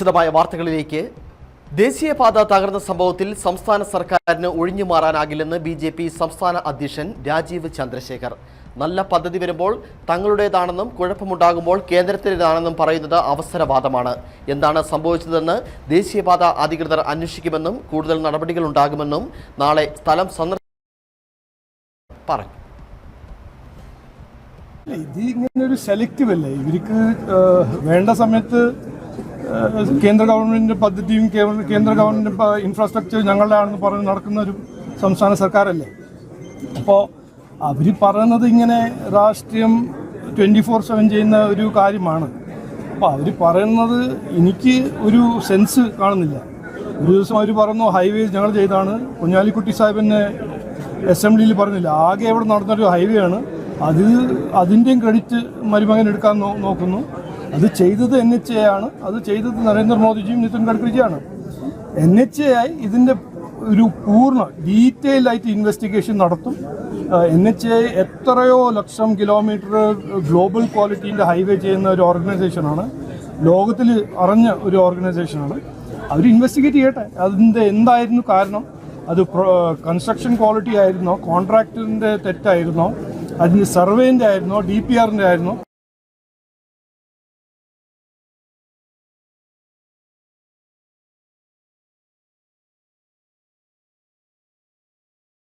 വിശദമായ വാർത്തകളിലേക്ക്. ദേശീയപാത തകർന്ന സംഭവത്തിൽ സംസ്ഥാന സർക്കാരിന് ഒഴിഞ്ഞു മാറാനാകില്ലെന്ന് ബി ജെ പി സംസ്ഥാന അധ്യക്ഷൻ രാജീവ് ചന്ദ്രശേഖർ. നല്ല പദ്ധതി വരുമ്പോൾ തങ്ങളുടേതാണെന്നും കുഴപ്പമുണ്ടാകുമ്പോൾ കേന്ദ്രത്തിന്റെതാണെന്നും പറയുന്നത് അവസരവാദമാണ്. എന്താണ് സംഭവിച്ചതെന്ന് ദേശീയപാത അധികൃതർ അന്വേഷിക്കുമെന്നും കൂടുതൽ നടപടികൾ ഉണ്ടാകുമെന്നും നാളെ സ്ഥലം പറഞ്ഞു. ഇത് ഇങ്ങനെ ഒരു സെലക്റ്റീവ് അല്ലേ? ഇവർക്ക് വേണ്ട സമയത്ത് കേന്ദ്ര ഗവൺമെന്റിന്റെ പദ്ധതിയും കേന്ദ്ര- ഗവൺമെന്റ് ഇൻഫ്രാസ്ട്രക്ചർ ഞങ്ങളുടെ ആണെന്ന് പറഞ്ഞ് നടക്കുന്ന ഒരു സംസ്ഥാന സർക്കാരല്ലേ? അപ്പോൾ അവർ പറയുന്നത് ഇങ്ങനെ രാഷ്ട്രീയം ട്വന്റി ഫോർ സെവൻ ചെയ്യുന്ന ഒരു കാര്യമാണ്. അപ്പോൾ അവർ പറയുന്നത് എനിക്ക് ഒരു സെൻസ് കാണുന്നില്ല. ഒരു ദിവസം അവർ പറഞ്ഞു ഹൈവേ ഞങ്ങൾ ചെയ്താണ് കുഞ്ഞാലിക്കുട്ടി സാഹിബിനെ അസംബ്ലിയിൽ പറഞ്ഞില്ല. ആകെ ഇവിടെ നടന്നൊരു ഹൈവേ ആണ്. അത് അതിന്റെയും ക്രെഡിറ്റ് മരുമകൻ എടുക്കാൻ നോക്കുന്നു. അത് ചെയ്തത് എൻ എച്ച് എ ആണ്. അത് ചെയ്തത് നരേന്ദ്രമോദിജിയും നിതിൻ ഗഡ്കരിജിയാണ്. എൻ എച്ച് എ ആയി ഇതിന്റെ ഒരു പൂർണ ഡീറ്റെയിൽ ആയിട്ട് ഇൻവെസ്റ്റിഗേഷൻ നടത്തും. എൻ എച്ച് എ എത്രയോ ലക്ഷം കിലോമീറ്റർ ഗ്ലോബൽ ക്വാളിറ്റീന്റെ ഹൈവേ ചെയ്യുന്ന ഒരു ഓർഗനൈസേഷനാണ്. ലോകത്തിൽ അറിഞ്ഞ ഒരു ഓർഗനൈസേഷനാണ്. അവർ ഇൻവെസ്റ്റിഗേറ്റ് ചെയ്യട്ടെ. അതിന്റെ എന്തായിരുന്നു കാരണം? അത് കൺസ്ട്രക്ഷൻ ക്വാളിറ്റി ആയിരുന്നോ? കോൺട്രാക്ടറിന്റെ തെറ്റായിരുന്നോ? അതിന് സർവേന്റെ ആയിരുന്നോ? ഡി പി ആറിന്റെ ആയിരുന്നോ?